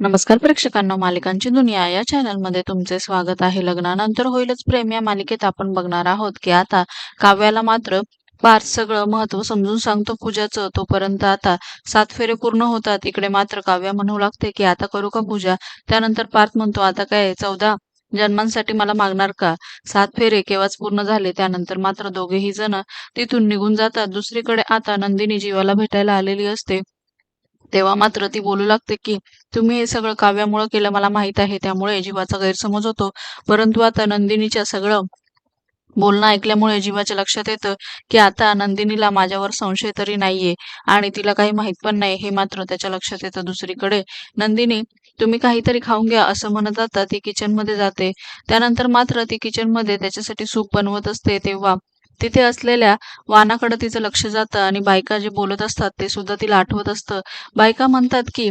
नमस्कार प्रेक्षकांना मालिकांची दुनिया या चॅनलमध्ये तुमचे स्वागत आहे. लग्नानंतर होईलच प्रेम या मालिकेत आपण बघणार आहोत की आता काव्याला मात्र पार्थ सगळं महत्त्व समजून सांगतो पूजाचं. तोपर्यंत आता सात फेरे पूर्ण होतात. इकडे मात्र काव्या म्हणू लागते की आता करू का पूजा? त्यानंतर पार्थ म्हणतो आता काय? चौदा जन्मांसाठी मला मागणार का? सात फेरे केव्हाच पूर्ण झाले? त्यानंतर मात्र दोघेही जण तिथून निघून जातात. दुसरीकडे आता नंदिनी जीवाला भेटायला आलेली असते. तेव्हा मात्र ती बोलू लागते की तुम्ही हे सगळं काव्यामुळे केलं मला माहीत आहे त्यामुळे जीवाचा गैरसमज होतो. परंतु आता नंदिनीच्या सगळं बोलणं ऐकल्यामुळे जीवाच्या लक्षात येतं की आता नंदिनीला माझ्यावर संशय तरी नाहीये आणि तिला काही माहीत पण नाही हे मात्र त्याच्या लक्षात येतं दुसरीकडे. नंदिनी तुम्ही काहीतरी खाऊन घ्या असं म्हणत आता ती किचनमध्ये जाते. त्यानंतर मात्र ती किचनमध्ये त्याच्यासाठी सूप बनवत असते तेव्हा तिथे असलेल्या वानाकडे तिचं लक्ष जातं आणि बायका जे बोलत असतात ते सुद्धा तिला आठवत असतं. बायका म्हणतात की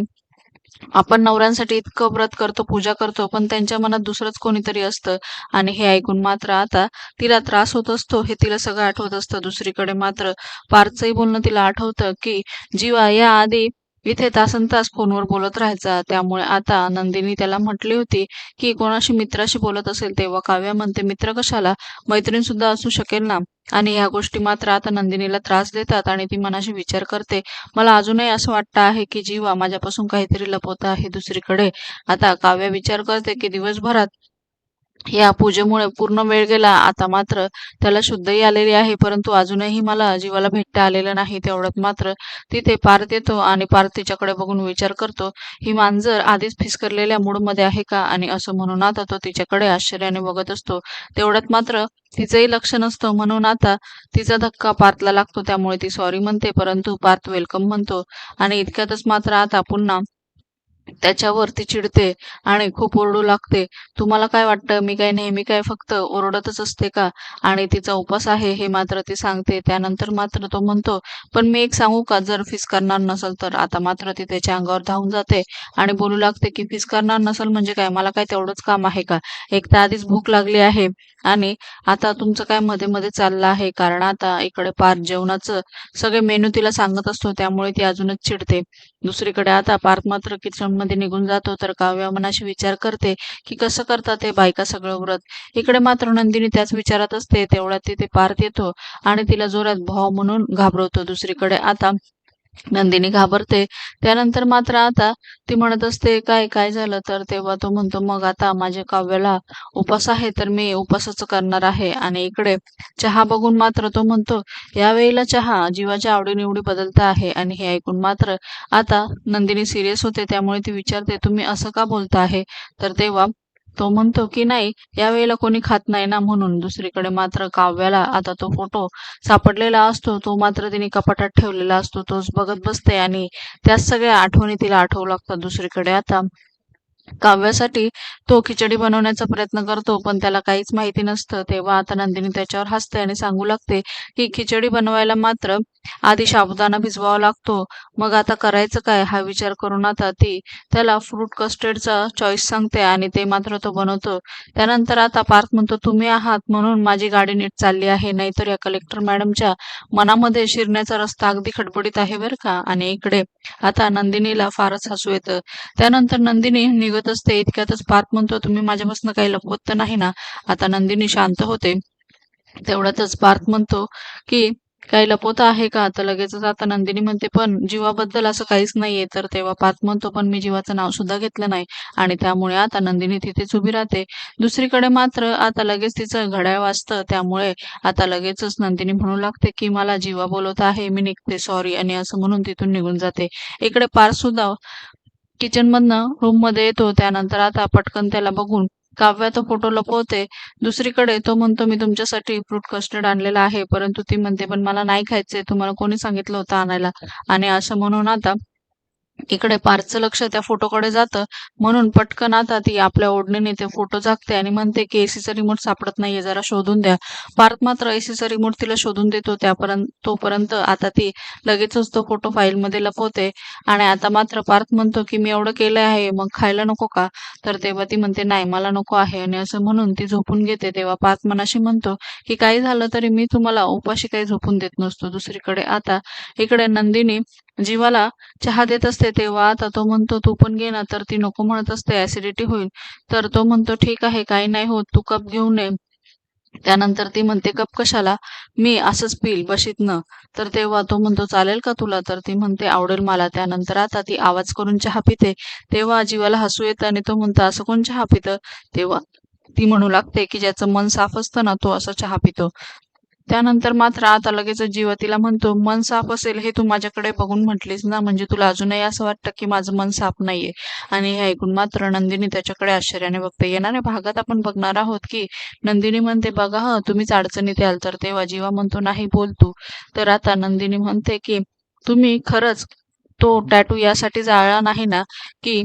आपण नवऱ्यांसाठी इतकं व्रत करतो पूजा करतो पण त्यांच्या मनात दुसरंच कोणीतरी असतं. आणि हे ऐकून मात्र आता तिला त्रास होत असतो हे तिला सगळं आठवत असतं. दुसरीकडे मात्र पारचंही बोलणं तिला आठवतं की जीवा या आधी इथे तासन तास फोनवर बोलत राहायचा. त्यामुळे आता नंदिनी त्याला म्हटली होती की कोणाशी मित्राशी बोलत असेल तेव्हा काव्या म्हणते मित्र कशाला? मैत्रीण सुद्धा असू शकेल ना? आणि ह्या गोष्टी मात्र आता नंदिनीला त्रास देतात आणि ती मनाशी विचार करते. मला अजूनही असं वाटतं आहे की जीवा माझ्यापासून काहीतरी लपवत आहे दुसरीकडे. आता काव्या विचार करते की दिवसभरात या पूजेमुळे पूर्ण वेळ गेला. आता मात्र त्याला शुद्धही आलेली आहे. परंतु अजूनही मला जीवाला भेटता आलेलं नाही. तेवढ्यात मात्र तिथे पार्थ येतो आणि पार्थ तिच्याकडे बघून विचार करतो ही मांजर आधीच फिसकरलेल्या मूडमध्ये आहे का? आणि असं म्हणून आता तो तिच्याकडे आश्चर्याने बघत असतो. तेवढ्यात मात्र तिचंही लक्ष नसतं. म्हणून आता तिचा धक्का पार्थला लागतो. त्यामुळे ती सॉरी म्हणते परंतु पार्थ वेलकम म्हणतो. आणि इतक्यातच मात्र आता पुन्हा त्याच्यावरती चिडते आणि खूप ओरडू लागते. तुम्हाला काय वाटतं? मी काय नेहमी काय फक्त ओरडतच असते का? आणि तिचा उपास आहे हे मात्र ती सांगते. त्यानंतर मात्र तो म्हणतो पण मी एक सांगू का? जर फीस करणार नसल तर. आता मात्र ती त्याच्या अंगावर धावून जाते आणि बोलू लागते की फीस करणार नसल म्हणजे काय? मला काय तेवढंच काम आहे का? एक तर आधीच भूक लागली आहे आणि आता तुमचं काय मध्ये मध्ये चाललं आहे? कारण आता इकडे पार जेवणाचं सगळे मेनू तिला सांगत असतो त्यामुळे ती अजूनच चिडते. दुसरीकडे आता पार्थ मात्र किचन मध्ये निघून जातो तर काव्या मनाशी विचार करते की कसं करतात ते बायका सगळं व्रत. इकडे मात्र नंदिनी त्याच विचारात असते तेवढ्यात तिथे पार्थ येतो आणि तिला जोरात भाव म्हणून घाबरवतो दुसरीकडे. आता नंदिनी घाबरते. त्यानंतर मात्र आता ती म्हणत असते काय काय झालं? तर तेव्हा तो म्हणतो मग आता माझ्या काव्याला उपास आहे तर मी उपासच करणार आहे. आणि इकडे चहा बघून मात्र तो म्हणतो यावेळेला चहा जीवाच्या आवडीनिवडी बदलता आहे. आणि हे ऐकून मात्र आता नंदिनी सिरियस होते. त्यामुळे ती विचारते तुम्ही असं का बोलता आहे? तर तेव्हा तो म्हणतो की नाही यावेळेला कोणी खात नाही ना म्हणून दुसरीकडे मात्र काव्याला आता तो फोटो सापडलेला असतो. तो मात्र तिने कपाटात ठेवलेला असतो. तोच बघत बसते आणि त्याच सगळ्या आठवणी तिला आठवू लागतात दुसरीकडे. आता काव्यासाठी तो खिचडी बनवण्याचा प्रयत्न करतो पण त्याला काहीच माहिती नसतं. तेव्हा आता नंदिनी त्याच्यावर हसते आणि सांगू लागते की खिचडी बनवायला मात्र आधी साबुदाणा भिजवावा लागतो. मग आता करायचं काय? हा विचार करून आता ती त्याला फ्रूट कस्टर्डचा चॉईस सांगते आणि ते मात्र तो बनवतो. त्यानंतर आता पार्थ म्हणतो तुम्ही आहात म्हणून माझी गाडी नीट चालली आहे. नाहीतर या कलेक्टर मॅडमच्या मनामध्ये शिरण्याचा रस्ता अगदी खडबडीत आहे बरं का? आणि इकडे आता नंदिनीला फारच हसू येतं. त्यानंतर नंदिनी निघत असते इतक्यातच पार्थ म्हणतो तुम्ही माझ्यापासून काही लपवत तर नाही ना? आता नंदिनी शांत होते. तेवढ्यातच पार्थ म्हणतो की काही लपवत आहे का? तर लगेचच आता नंदिनी म्हणते पण जीवाबद्दल असं काहीच नाहीये. तर तेव्हा पार्थ म्हणतो पण मी जीवाचं नाव सुद्धा घेतलं नाही. आणि त्यामुळे आता नंदिनी तिथेच उभी राहते. दुसरीकडे मात्र आता लगेच तिचं घड्याळ वाजतं. त्यामुळे आता लगेचच नंदिनी म्हणू लागते की मला जीवा बोलवत आहे मी निघते सॉरी आणि असं म्हणून तिथून निघून जाते. इकडे पार सुद्धा किचन मधनं रूममध्ये येतो त्यानंतर आता पटकन त्याला बघून काव्या तो फोटो लपवते. दुसरीकडे तो म्हणतो मी तुमच्यासाठी फ्रूट कस्टर्ड आणलेला आहे. परंतु ती म्हणते पण मला नाही खायचंय तुम्हाला कोणी सांगितलं होतं आणायला? आणि असं म्हणून आता इकडे पारचं लक्ष त्या फोटोकडे जातं. म्हणून पटकन आता ती आपल्या ओढणीने ते फोटो झाकते आणि म्हणते की एसीचा रिमोट सापडत नाहीये जरा शोधून द्या. पार्थ मात्र एसीचा रिमोट तिला शोधून देतो त्यापर्यंत तोपर्यंत आता ती लगेचच तो फोटो फाईलमध्ये लपवते. आणि आता मात्र पार्थ म्हणतो की मी एवढं केलं आहे मग खायला नको का? तर तेव्हा ती म्हणते नाही मला नको आहे. आणि असं म्हणून ती झोपून घेते. तेव्हा पार्थ मनाशी म्हणतो की काही झालं तरी मी तुम्हाला उपाशी काही झोपून देत नसतो दुसरीकडे. आता इकडे नंदिनी जीवाला चहा देत असते तेव्हा आता तो म्हणतो तू पण घे ना. तर ती नको म्हणत असते ऍसिडिटी होईल. तर तो म्हणतो ठीक आहे काही नाही होत तू कप घेऊन ये. त्यानंतर ती म्हणते कप कशाला? मी असंच पिल बशीतनं तर तेव्हा तो म्हणतो चालेल का तुला? तर ती म्हणते आवडेल मला. त्यानंतर आता ती आवाज करून चहा पिते. तेव्हा जीवाला हसू येतं आणि तो म्हणतो असं कोण चहा पितं? तेव्हा ती म्हणू लागते की ज्याचं मन साफ असतं ना तो असं चहा पितो. त्यानंतर मात्र आता लगेच जीव तिला म्हणतो मन साफ असेल हे तू माझ्याकडे बघून म्हटलीस ना म्हणजे तुला अजूनही असं वाटतं की माझं मन साफ नाहीये. आणि हे ऐकून मात्र नंदिनी त्याच्याकडे आश्चर्याने बघते. येणाऱ्या भागात आपण बघणार आहोत की नंदिनी म्हणते बघा ह तुम्हीच अडचणीत याल तर तेव्हा जीवा म्हणतो नाही बोल तू. तर आता नंदिनी म्हणते की तुम्ही खरंच तो टॅटू यासाठी जाळला नाही ना की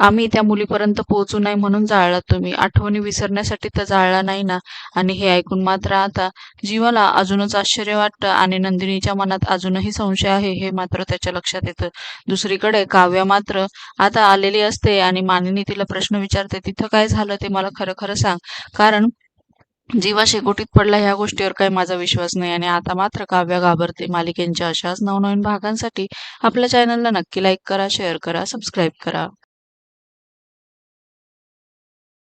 आम्ही त्या मुलीपर्यंत पोहोचू नाही म्हणून जाळला तुम्ही. आठवणी विसरण्यासाठी तर जाळला नाही ना? आणि हे ऐकून मात्र आता जीवाला अजूनच आश्चर्य वाटतं आणि नंदिनीच्या मनात अजूनही संशय आहे हे मात्र त्याच्या लक्षात येतं. दुसरीकडे काव्या मात्र आता आलेली असते आणि मानिनी तिला प्रश्न विचारते तिथं काय झालं ते मला खरं खरं सांग. कारण जीवा शेकोटीत पडला ह्या गोष्टीवर काही माझा विश्वास नाही. आणि आता मात्र काव्य घाबरते. मालिकेंच्या अशाच नवनवीन भागांसाठी आपल्या चॅनलला नक्की लाईक करा शेअर करा सबस्क्राईब करा.